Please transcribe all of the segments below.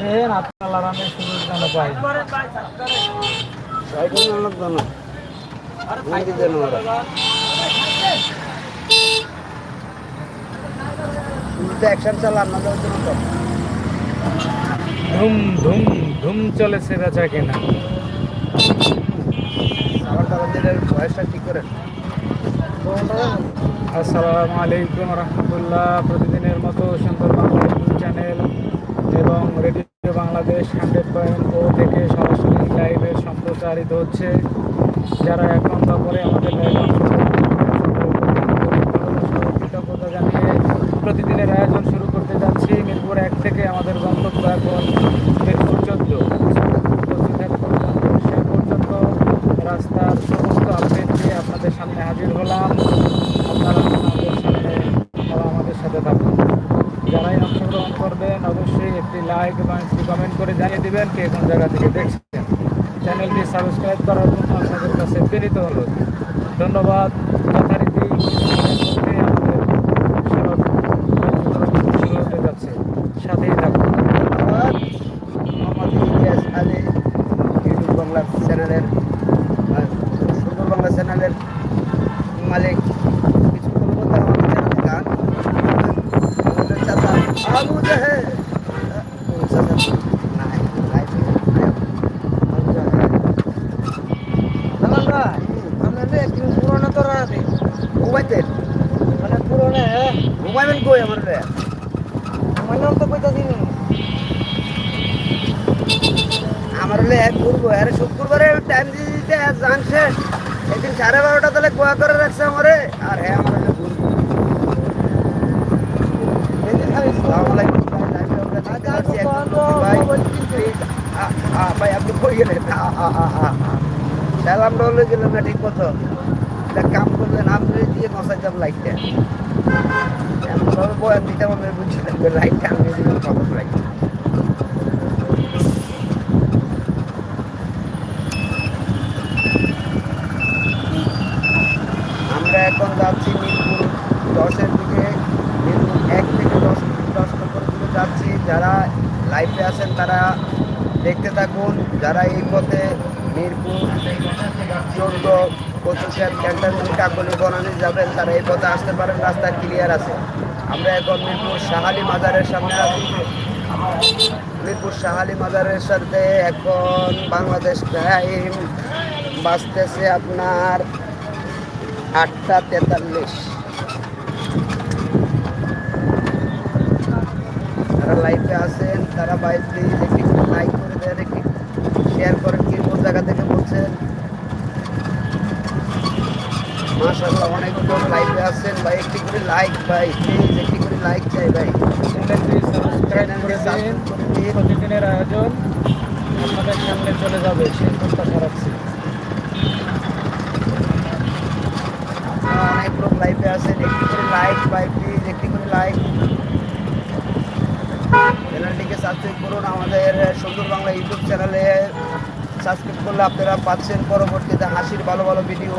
দেন, আপনার লাগানোর সুযোগ যেন পাই ধুম ধুম ধুম চলেছে বেচা কেনা। বয়সটা ঠিক করে আসসালামু আলাইকুম রহমতুল্লাহ। প্রতিদিনের মতো সুন্দর বাংলা চ্যানেল এবং radio Bangladesh hundred point O থেকে সরাসরি লাইভে সম্প্রচারিত হচ্ছে। যারা এখন বা পরে আমাদের লাইভ কৃতজ্ঞতা জানিয়ে প্রতিদিনের আয়োজন শুরু করতে যাচ্ছি মিরপুর এক থেকে আমাদের গন্তব্য এখন মিরপুর চোদ্দ কোচিঘাট পর্যন্ত সেই পর্যন্ত রাস্তার সমস্ত আপডেট নিয়ে আপনাদের সামনে হাজির হলাম আপনারা আমাদের সামনে তারা আমাদের সাথে থাকুন যারাই অংশগ্রহণ করবেন অবশ্যই একটি লাইক এবং একটি কমেন্ট করে জানিয়ে দিবেন কে কোন জায়গা থেকে দেখছেন, চ্যানেলটি সাবস্ক্রাইব করার জন্য আপনাদের কাছে প্রেরিত হলো ধন্যবাদ। যথারীতি আমাদের মধ্যে আমাদের সব শুরু হতে যাচ্ছে সাথেই থাকুন ধন্যবাদ মোহাম্মদ ইলিয়াস আলী ইউটিউব বাংলা চ্যানেলের আহ, সুন্দর বাংলা চ্যানেলের মালিক কিছু বলব তো আমাদের চ্যানেলে গান আমাদের চাচা আবু জাহেদ ও চাচা নাই নাই আবু জাহেদ আমরা আমাদের একটু পুরোনো তো রাতে ঘুমাইতেন মানে পুরোনো হ্যাঁ। ঘুমাইবেন কই আমার মানে তো কইতা দিন আমার হলে এক ঘুরবো আরে শুক্রবারে টাইম দিয়ে দিতে জানছে একদিন সাড়ে বারোটা তাহলে গোয়া করে রাখছে আমারে আর হ্যাঁ আমার হলে ঘুরবো। ভাই আপনি কই গেলেন? আ- আ- আ- আ- আ। সালাম রলে গেলেন না, ঠিক মতো। কাম করলেন আপনি দিয়ে মশাইতাম লাইটটা। বয়ান দিতাম আমি বুঝছিলাম লাইটটা আমি আমরা এখন যাচ্ছি মিরপুর দশের দিকে। মিরপুর এক থেকে দশ দশ নম্বর দিকে যাচ্ছি। যারা লাইফে আছেন, তারা দেখতে থাকুন। যারা এই পথে মিরপুর তারা এই আসতে পারেন, রাস্তা ক্লিয়ার আছে। আমরা এখন সামনে সাথে এখন বাংলাদেশ টাইম আপনার আটটা তেতাল্লিশ। যারা লাইভে আছেন, তারা প্লিজ একটি লাইক করে একটি শেয়ার করেন বলছেন মাশাআল্লাহ অনেক লোক লাইভে আছেন। ভাই একটি করে লাইক ভাই। প্লিজ একটি করে লাইক চাই ভাই। প্রতিদিনের আয়োজন। আপনাদের সামনে চলে যাবে সেই প্রত্যাশা রাখছি অনেক লোক লাইভে আছেন একটি করে লাইক ভাই প্লিজ একটি করে লাইক চ্যানেলটিকে সাবস্ক্রাইব করুন আমাদের সুন্দর বাংলা ইউটিউব চ্যানেলে সাবস্ক্রাইব করলে আপনারা পাচ্ছেন পরবর্তীতে হাসির ভালো ভালো ভিডিও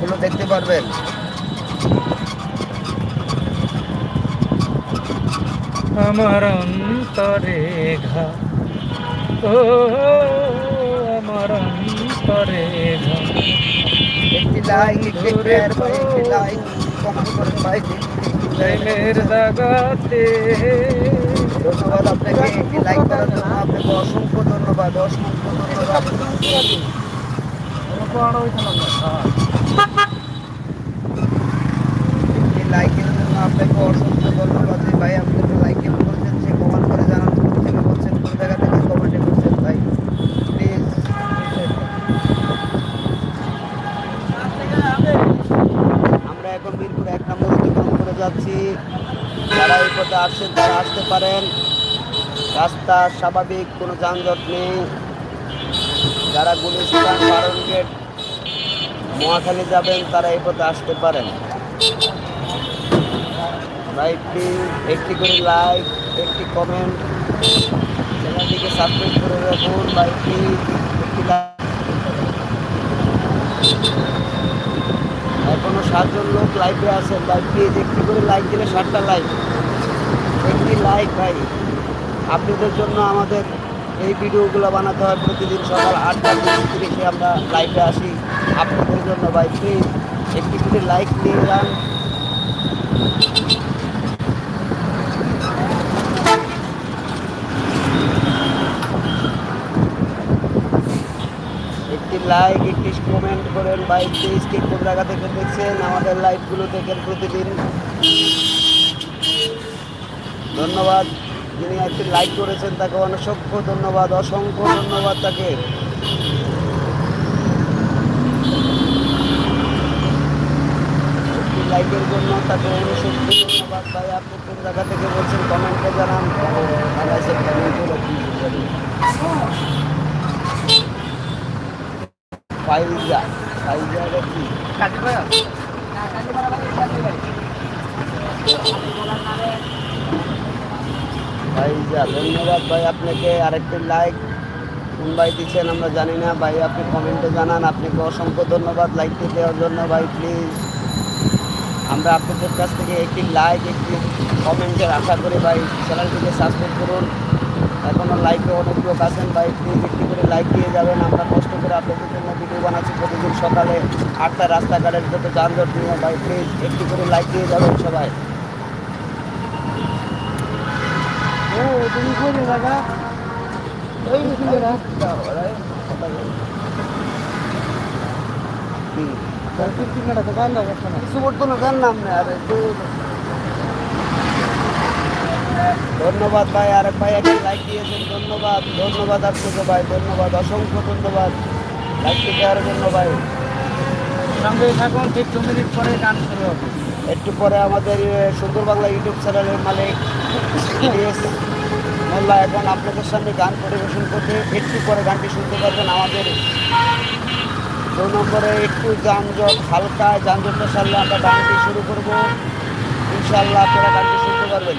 গুলো দেখতে পারবেন। আমার অন্তরে ঘা। ও আমার অন্তরে ঘা। একটি লাইক একটি ভাই একটি লাইক কমেন্ট করেন ভাই প্রেমের দাগাতে ধন্যবাদ আপনাকে। একটি লাইক করার জন্য আপনাকে অসংখ্য ধন্যবাদ অসংখ্য জন্য আপনাকে অসংখ্য ভাই আপনাকে লাইক কেন করেছেন করে জানান বলছেন কোন জায়গা ভাই প্লিজ আমরা এখন মিরপুর এক নম্বর অতিক্রম করে যাচ্ছি। যারা এই পথে তারা আসতে পারেন। রাস্তা স্বাভাবিক, কোনো যানজট নেই। যারা গুলিস্তান বারণ গেট মহাখালী যাবেন, তারা এই পথে আসতে পারেন। প্লিজ একটি করে লাইক একটি কমেন্ট চ্যানেলটিকে সাবস্ক্রাইব করে রাখুন। প্লিজ একটি এখনও সাতজন লোক লাইভে আছেন? প্লিজ একটি করে লাইক দিলে সাতটা লাইক একটি লাইক ভাই। আপনাদের জন্য আমাদের এই ভিডিওগুলো বানাতে হয় প্রতিদিন সকাল দিক থেকে আমরা লাইভে আসি। আপনাদের জন্য ভাই প্লিজ একটি করে লাইক দিয়ে যান। একটি লাইক একটি কমেন্ট করেন ভাই প্লিজ কে কোন জায়গা থেকে দেখছেন, আমাদের লাইভগুলো দেখেন প্রতিদিন। ধন্যবাদ। যিনি একটি লাইক করেছেন তাকে অসংখ্য ধন্যবাদ অসংখ্য ধন্যবাদ তাকে। লাইকের জন্য তাকে অসংখ্য ধন্যবাদ ভাই। আপনি কোন জায়গা থেকে বলছেন কমেন্টে জানান। কি? কি ফাইজা ধন্যবাদ ভাই আপনাকে। আরেকটি লাইক কোন ভাই দিচ্ছেন, আমরা জানি না। ভাই, আপনি কমেন্টে জানান, আপনাকে অসংখ্য ধন্যবাদ লাইকটি দেওয়ার জন্য ভাই প্লিজ আমরা আপনাদের কাছ থেকে একটি লাইক একটি কমেন্টের আশা করি ভাই চ্যানেলটিকে সাবস্ক্রাইব করুন। এখনও লাইকে অনেক লোক আছেন ভাই প্লিজ একটি করে লাইক দিয়ে যাবেন। আমরা কষ্ট করে আপনাদের জন্য ভিডিও বানাচ্ছি প্রতিদিন সকালে আটটা রাস্তাঘাটের যত যানজট নিয়ে, ভাই প্লিজ একটি করে লাইক দিয়ে যাবেন সবাই ও তুমি কই জায়গা ওই না কিছু করতো না জানলাম না আরে দূর। ধন্যবাদ, ভাই আরেক ভাই একটা লাইক দিয়েছেন ধন্যবাদ ধন্যবাদ আপনাকে ভাই ধন্যবাদ অসংখ্য ধন্যবাদ লাইকটি দেওয়ার জন্য ভাই সঙ্গে থাকুন ঠিক দু মিনিট পরে গান শুরু হবে একটু পরে আমাদের সুন্দর বাংলা ইউটিউব চ্যানেলের মালিক মোল্লা এখন আপনাদের সামনে গান পরিবেশন করতে একটু পরে গানটি শুনতে পারবেন আমাদের। দু নম্বরে একটু যানজট হালকা যানজটটা সারলে আমরা গানটি শুরু করব। ইনশাল্লাহ আপনারা গানটি শুনতে পারবেন।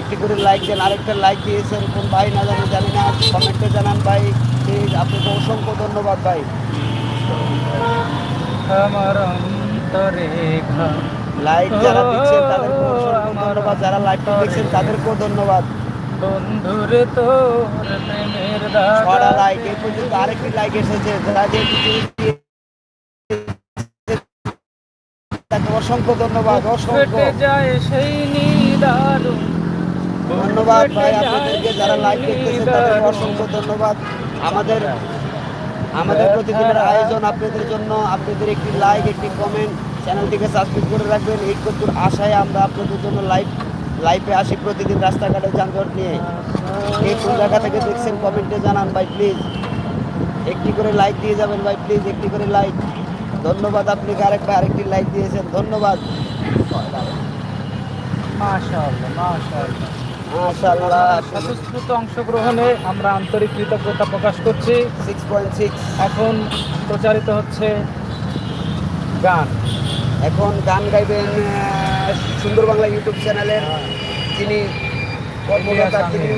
একটি করে লাইক দেন আরেকটা লাইক দিয়েছেন। কোন ভাই না জানি জানি না। কমেন্টে জানান ভাই। প্লিজ আপনাকে অসংখ্য ধন্যবাদ ভাই। লাইক যারা দিচ্ছেন তাদেরকে অসংখ্য ধন্যবাদ। যারা লাইকটা দেখছেন তাদেরকেও ধন্যবাদ। বন্ধুরে তোর প্রেমের দাগা লাইক এই পর্যন্ত আরেকটি লাইক এসেছে তাকে অসংখ্য ধন্যবাদ অসংখ্য। যায় সেই নিদারুণ ধন্যবাদ ভাই আপনাদেরকে যারা লাইক দেখতেছেন তাদেরকে অসংখ্য ধন্যবাদ। আমাদের আমাদের প্রতিদিনের আয়োজন আপনাদের জন্য আপনাদের একটি লাইক একটি কমেন্ট চ্যানেলটিকে সাবস্ক্রাইব করে রাখবেন। এই কতুর আশায় আমরা আপনাদের জন্য লাইভ লাইভে আসি প্রতিদিন রাস্তাঘাটে যানজট নিয়ে। এই কোন জায়গা থেকে দেখছেন কমেন্টে জানান ভাই প্লিজ একটি করে লাইক দিয়ে যাবেন ভাই প্লিজ একটি করে লাইক ধন্যবাদ আপনি আরেকবার আরেকটি লাইক দিয়েছেন ধন্যবাদ। স্বতঃস্ফূর্ত অংশগ্রহণে আমরা আন্তরিক কৃতজ্ঞতা প্রকাশ করছি। সিক্স পয়েন্ট সিক্স এখন প্রচারিত হচ্ছে গান। এখন গান গাইবেন সুন্দর বাংলা ইউটিউব চ্যানেলের যিনি কর্মকর্তা তিনি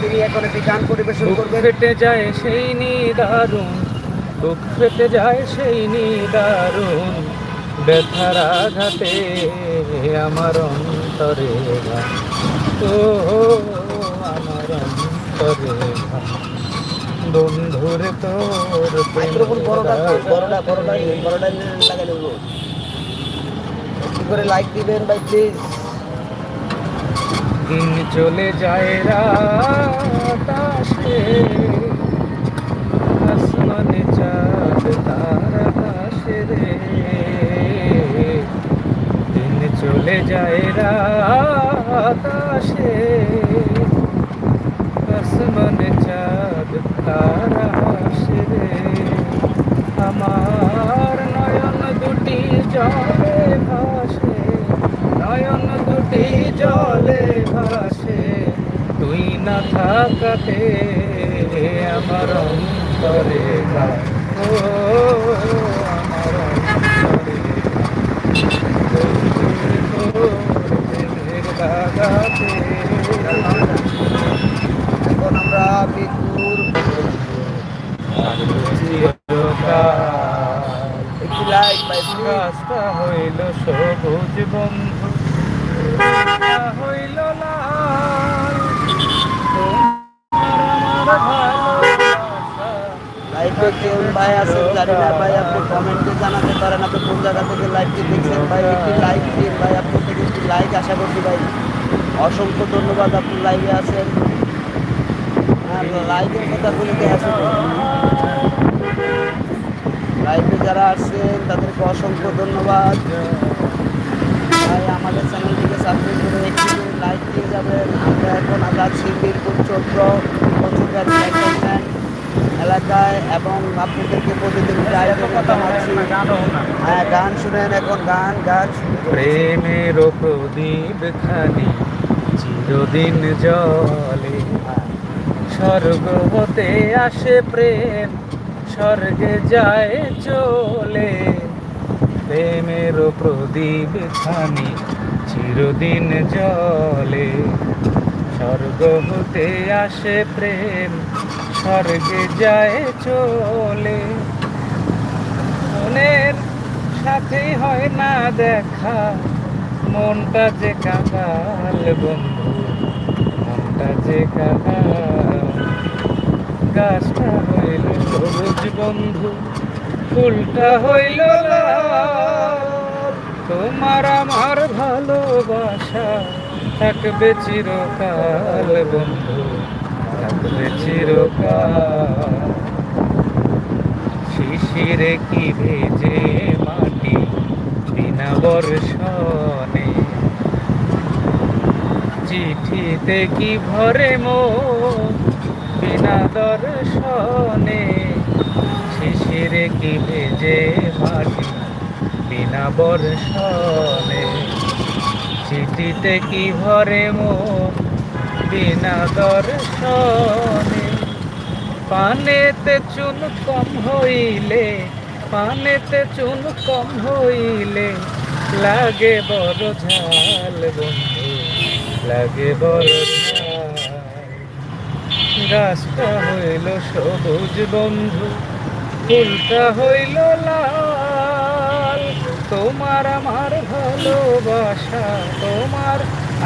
তিনি এখন একটি গান পরিবেশন করবেন। ফেটে যায় সেই নিদারুণ বুক ফেটে যায় সেই নিদারুণ। ব্যথার আঘাতে আমার অন্তরে ও আমার অন্তরে বন্ধুরে তোর বড়টা বড়টা বড়টা বড়টা দেবো। একটু করে লাইক দিবেন ভাই প্লিজ দিন চলে যায় রাত আসে আসমানে চাঁদ, তারা আসে রে। দিন চলে যায় রাত আসে আসমানে চাঁদ রাস্তা হইল সবুজ বন্ধু হইল ভাই আপনি জানাতে পারেন জায়গা থেকে লাইভটি লাইক ভাই লাইক আশা করছি, ভাই। অসংখ্য ধন্যবাদ, আপনি লাইভে আছেন। হ্যাঁ, আর লাইভের কথা বলতে আসেন লাইভে যারা আসছেন তাদেরকে অসংখ্য ধন্যবাদ। তাই আমাদের চ্যানেলটিকে সাবস্ক্রাইব করে একটি লাইক দিয়ে যাবেন। আমরা এখন যাচ্ছি মিরপুর চৌদ্র পঞ্চগড় ক্যান্টনমেন্ট এলাকায় এবং আপনাদেরকে প্রতিদিন লাইভে কথা হ্যাঁ গান শুনেন এখন গান গান প্রেমের প্রদীপ খানি চিরদিন জলে হ্যাঁ, স্বর্গ হতে আসে প্রেম। স্বর্গে যায় চলে। প্রেমের প্রদীপ খানি চিরদিন জলে স্বর্গ হতে আসে প্রেম, স্বর্গে যায় চলে। মনের সাথে হয় না দেখা, মনটা যে কাকাল বন্ধু, মনটা যে কাকাল। গাছটা সবুজ বন্ধু ফুলটা হইল তোমার আমার ভালোবাসা থাকবে চিরকাল বন্ধু থাকবে চিরকাল। শিশিরে কি ভেজে মাটি বিনা বর্ষণে চিঠিতে কি ভরে মো বিনা দর্শনে শিশিরে কি ভেজে মাটি? বিনা বর্ষণে চিঠিতে কি ভরে মো বিনা দর্শনে পানেতে চুন কম হইলে, পানেতে চুন কম হইলে লাগে বড় ঝাল বন্ধু, লাগে বড় গাছটা হইল সবুজ বন্ধু ফুলটা হইল লাল। তোমার আমার ভালোবাসা, তোমার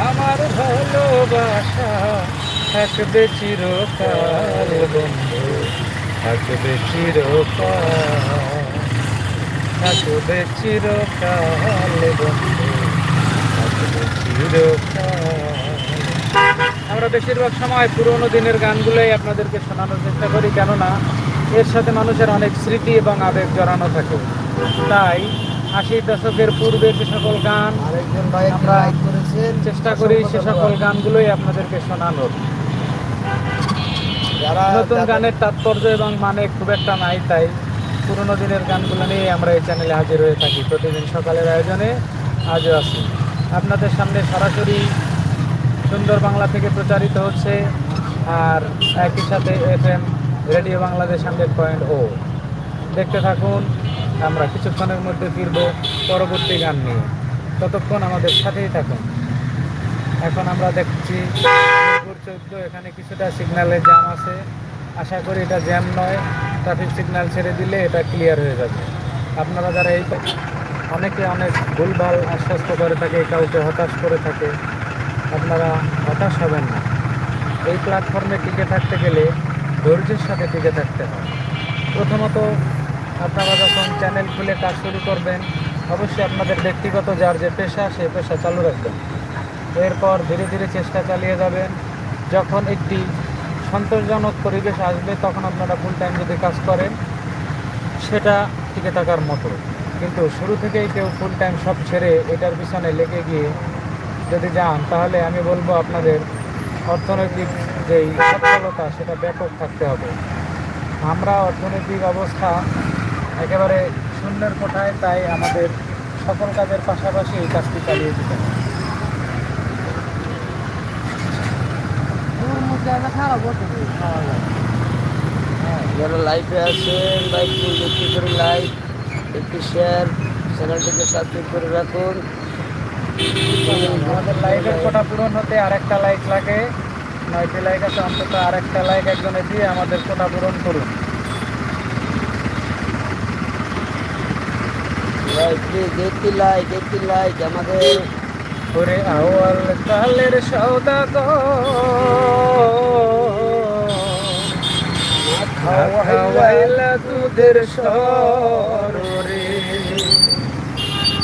আমার ভালোবাসা। থাকবে চিরকাল বন্ধু, থাকবে চিরকাল। থাকবে চিরকাল বন্ধু, থাকবে চিরকাল। আমরা বেশিরভাগ সময় পুরোনো দিনের গানগুলোই আপনাদেরকে শোনানোর চেষ্টা করি কেননা এর সাথে মানুষের অনেক স্মৃতি এবং আবেগ জড়ানো থাকে। তাই আশির দশকের পূর্বে যে সকল গান আমরা চেষ্টা করি সে সকল গানগুলোই আপনাদেরকে শোনানোর। নতুন গানের তাৎপর্য এবং মানে খুব একটা নাই তাই পুরোনো দিনের গানগুলো নিয়ে আমরা এই চ্যানেলে হাজির হয়ে থাকি। প্রতিদিন সকালের আয়োজনে আজও আসি আপনাদের সামনে সরাসরি সুন্দর বাংলা থেকে প্রচারিত হচ্ছে আর একই সাথে F M radio Bangladesh hundred point O. দেখতে থাকুন, আমরা কিছুক্ষণের মধ্যে ফিরব পরবর্তী গান নিয়ে। ততক্ষণ আমাদের সাথেই থাকুন। এখন আমরা দেখছি চোদ্দ, এখানে কিছুটা সিগন্যালের জ্যাম আছে। আশা করি এটা জ্যাম নয়, ট্রাফিক সিগন্যাল ছেড়ে দিলে এটা ক্লিয়ার হয়ে যাবে। আপনারা যারা এই অনেকে অনেক ভুলভাল আশ্বস্ত করে থাকে, কাউকে হতাশ করে থাকে আপনারা হতাশ হবেন না। এই প্ল্যাটফর্মে টিকে থাকতে গেলে ধৈর্যের সাথে টিকে থাকতে হয় প্রথমত, আপনারা যখন চ্যানেল খুলে কাজ শুরু করবেন, অবশ্যই আপনাদের ব্যক্তিগত যার যে পেশা সেই পেশা চালু রাখবেন। এরপর ধীরে ধীরে চেষ্টা চালিয়ে যাবেন। যখন একটি সন্তোষজনক পরিবেশ আসবে, তখন আপনারা ফুল টাইম যদি কাজ করেন, সেটা টিকে থাকার মতো। কিন্তু শুরু থেকেই কেউ ফুল টাইম সব ছেড়ে এটার পিছনে লেগে গিয়ে যদি যান তাহলে আমি বলব আপনাদের অর্থনৈতিক যেই সচ্ছলতা সেটা ব্যাপক থাকতে হবে। আমরা অর্থনৈতিক অবস্থা একেবারে শূন্যের কোঠায় তাই আমাদের সকল কাজের পাশাপাশি এই কাজটি চালিয়ে যেতে হবে। যায় যারা লাইভে আছেন বা একটু করে লাইক একটু শেয়ার চ্যানেলটিকে সাবস্ক্রাইব করে রাখুন। আমাদের লাইভের কোটা পূরণ হতে আরেকটা লাইক লাগে। নয়টি লাইক আছে অন্তত আরেকটা লাইক একজনে দিয়ে আমাদের কোটা পূরণ করুন। লাইক লাইক আমাদের। ওরে আওয়াল কালের সৌদাগর খাওয়াইলা দুধের সরে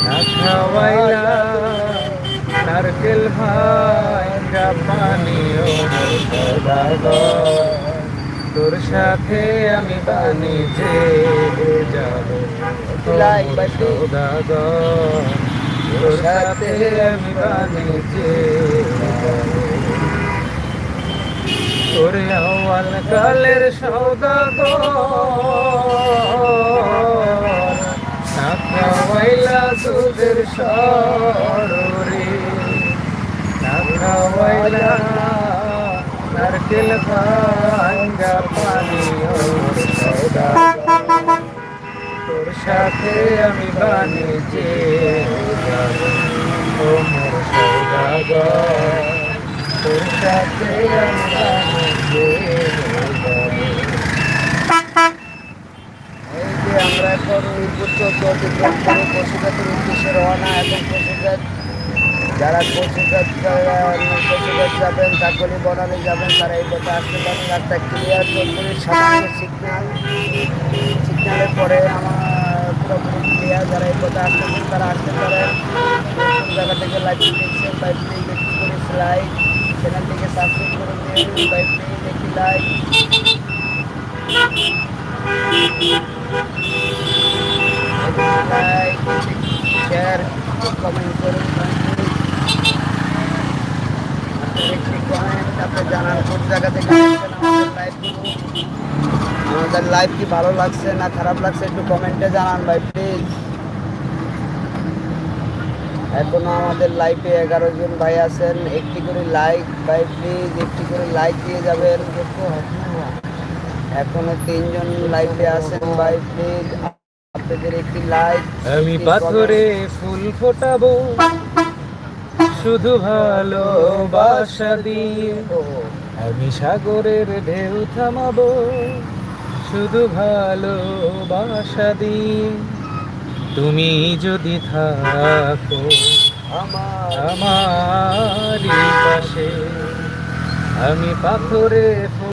না খাওয়াইলা নারকেল সদাগর তোর সাথে আমি যাব by the- সদাগর। তোর সাথে আমি যাব। তোর আওয়াল কালের সদাগর। না খাওয়াইলা খাওয়াইলা নারকেল ভাঙ্গা পানি তোর সাথে আমি বাণিজ্যে যাব ও মোর সদাগর তোর সাথে আমি আমরা এখন কচুঘাটের উদ্দেশ্যে রওনা এখন কচুঘাট যারা কচুঘাট যাবেন কাকলি বনানি যাবেন, তারা এই পথে আসতে পারেন। রাস্তা ক্লিয়ার চৌধুরীর সিগন্যাল সিগন্যালের পরে আমার ক্লিয়ার যারা এই পথে আসতেছেন তারা আসতে পারেন। জায়গা থেকে লাইভ দেখছেন একটু করে লাইক চ্যানেলটিকে সাবস্ক্রাইব করে দিন একটি লাইক লাইক শেয়ার কমেন্ট করুন। একটি জানান কোন জায়গা থেকে আমাদের লাইভ আমাদের লাইভ কি ভালো লাগছে না খারাপ লাগছে একটু কমেন্টে জানান ভাই প্লিজ এখনও আমাদের লাইভে এগারো জন ভাই আছেন একটি করে লাইক ভাই প্লিজ একটি করে লাইক দিয়ে যাবেন। এখনও তিনজন লাইভে আছেন ভাই প্লিজ আপনাদের একটি লাইক আমি পাথরে ফুল ফোটাবো। শুধু ভালোবাসা দিয়ে আমি সাগরের ঢেউ থামাবো। শুধু ভালোবাসা দিয়ে তুমি যদি থাকো আমার পাশে, আমি পাথরে